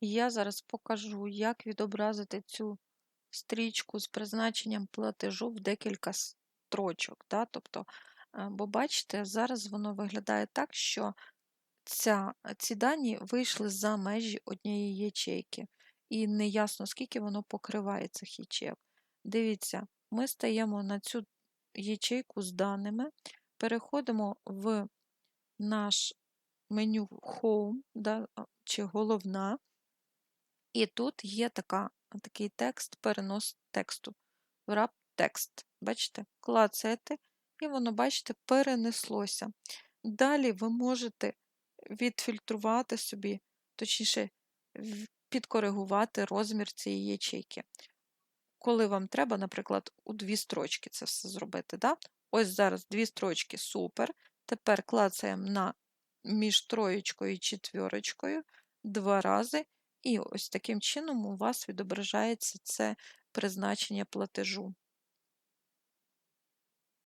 Я зараз покажу, як відобразити цю стрічку з призначенням платежу в декілька строчок. Да? Тобто, е, бо бачите, зараз воно виглядає так, що ця, ці дані вийшли за межі однієї ячейки. І неясно, скільки воно покриває цих ячейок. Дивіться, ми стаємо на цю ячейку з даними, переходимо в наш меню Home да, чи головна, і тут є така, такий текст, перенос тексту. Wrap текст. Бачите, клацаєте, і воно, бачите, перенеслося. Далі ви можете відфільтрувати собі, точніше, підкоригувати розмір цієї ячейки. Коли вам треба, наприклад, у дві строчки це все зробити. Да? Ось зараз дві строчки супер. Тепер клацаємо на між троєчкою і четвірочкою два рази, і ось таким чином у вас відображається це призначення платежу.